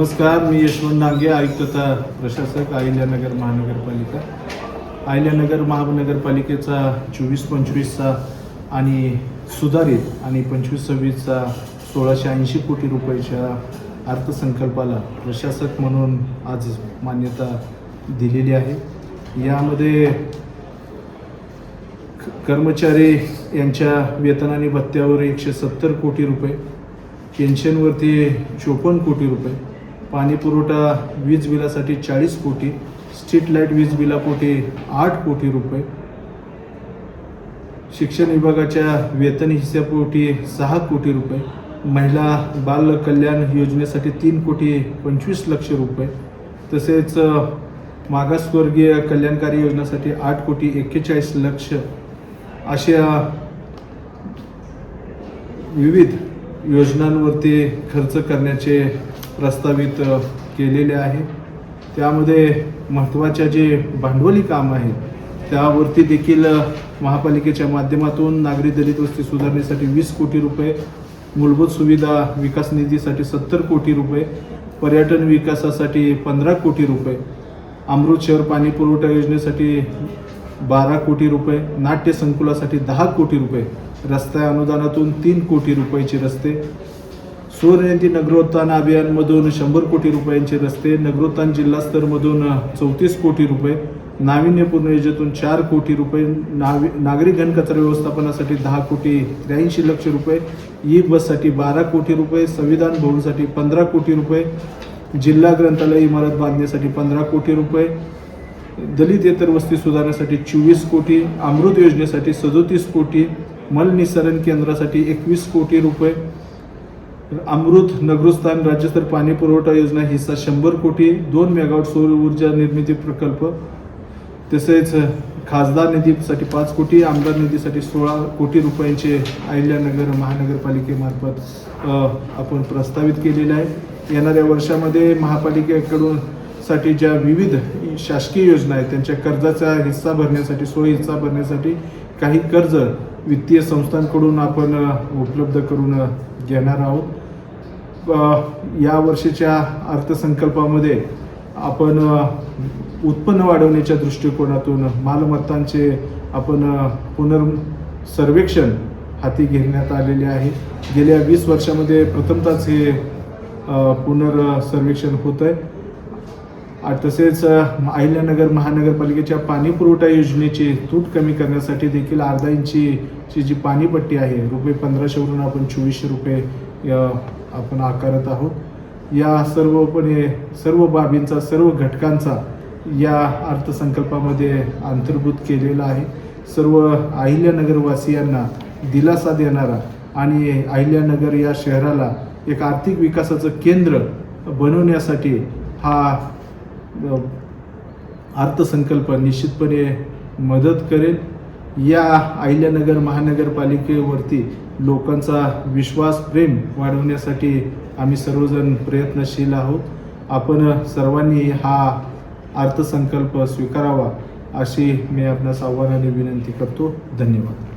नमस्कार मी यशवंत डांगे आयुक्त तथा प्रशासक अहिल्यानगर महानगरपालिका. अहिल्यानगर महानगरपालिकेचा चोवीस पंचवीसचा आणि सुधारित आणि पंचवीस सव्वीसचा सोळाशे ऐंशी कोटी रुपयाच्या अर्थसंकल्पाला प्रशासक म्हणून आज मान्यता दिलेली आहे. यामध्ये क- कर्मचारी यांच्या वेतन आणि भत्त्यावर एकशे सत्तर कोटी रुपये पेन्शनवरती चोपन्न कोटी रुपये पाणी पुरवठा वीज बिलासाठी चाळीस कोटी स्ट्रीट लाइट वीज बिलापोटी आठ कोटी रुपये. शिक्षण विभागाच्या वेतन हिस्सापोटी सहा कोटी रुपये. महिला बाल कल्याण योजनेसाठी तीन कोटी पंचवीस लक्ष रुपये. तसेच मागासवर्गीय कल्याणकारी योजनेसाठी आठ कोटी एक्केचाळीस लक्ष. अशा विविध योजनांवरती खर्च करण्याचे प्रस्तावित केलेले आहे. त्यामध्ये महत्त्वाच्या जे भांडवली काम आहेत त्यावरती देखील महापालिकेच्या माध्यमातून नागरी दलित वस्ती सुधारणेसाठी वीस कोटी रुपये मूलभूत सुविधा विकास निधीसाठी सत्तर कोटी रुपये पर्यटन विकासासाठी पंधरा कोटी रुपये अमृत शहर पाणी पुरवठा योजनेसाठी बारा कोटी रुपये नाट्य संकुलासाठी दहा कोटी रुपये रस्ता अनुदानातून तीन कोटी रुपयाचे रस्ते सूर्यजयंती नगरोत्थान अभियानमधून शंभर कोटी रुपयांचे रस्ते नगरोत्थान जिल्हास्तरमधून चौतीस कोटी रुपये नाविन्यपूर्ण योजनेतून चार कोटी रुपये नावी नागरी घनकचरा व्यवस्थापनासाठी दहा कोटी त्र्याऐंशी लक्ष रुपये ई बससाठी बारा कोटी रुपये संविधान भवनसाठी पंधरा कोटी रुपये जिल्हा ग्रंथालय इमारत बांधण्यासाठी पंधरा कोटी रुपये दलितेतर वस्ती सुधारण्यासाठी चोवीस कोटी अमृत योजनेसाठी सदोतीस कोटी मलनिसरण केंद्रासाठी एकवीस कोटी रुपये अमृत नगरस्थान राज्यस्तर पाणी पुरवठा योजना हिस्सा शंभर कोटी दोन मेगावॉट सौर ऊर्जा निर्मिती प्रकल्प. तसेच खासदार निधीसाठी पाच कोटी आमदार निधीसाठी सोळा कोटी रुपयांचे अहिल्यानगर महानगरपालिकेमार्फत आपण प्रस्तावित केलेले आहे. येणाऱ्या वर्षामध्ये महापालिकेकडून साठी ज्या विविध शासकीय योजना आहेत त्यांच्या कर्जाचा हिस्सा भरण्यासाठी सोय हिस्सा भरण्यासाठी काही कर्ज वित्तीय संस्थांकडून आपण उपलब्ध करून घेणार आहोत. या वर्षीच्या अर्थसंकल्पामध्ये आपण उत्पन्न वाढवण्याच्या दृष्टिकोनातून मालमत्तांचे आपण पुनर् सर्वेक्षण हाती घेण्यात आलेले आहे. गेल्या वीस वर्षामध्ये प्रथमतच हे पुनर्सर्वेक्षण होत आहे तसेच अहिल्यानगर महानगरपालिकेच्या पाणी पुरवठा योजनेची तूट कमी करण्यासाठी देखील अर्धा इंची जी पाणीपट्टी आहे रुपये पंधराशेवरून आपण चोवीसशे रुपये आपण आकारत आहोत. या सर्वपणे सर्व बाबींचा सर्व घटकांचा या अर्थसंकल्पामध्ये अंतर्भूत केलेला आहे. सर्व अहिल्यानगरवासियांना दिलासा देणारा आणि अहिल्यानगर या शहराला एक आर्थिक विकासाचं केंद्र बनवण्यासाठी हा अर्थसंकल्प निश्चितपणे मदत करेल. या अहिल्यानगर महानगरपालिकेवरती लोकांचा विश्वास प्रेम वाढवण्यासाठी आम्ही सर्वजण प्रयत्नशील आहोत. आपण सर्वांनी हा अर्थसंकल्प स्वीकारावा अशी मी आपणास आव्हानाने विनंती करतो. धन्यवाद.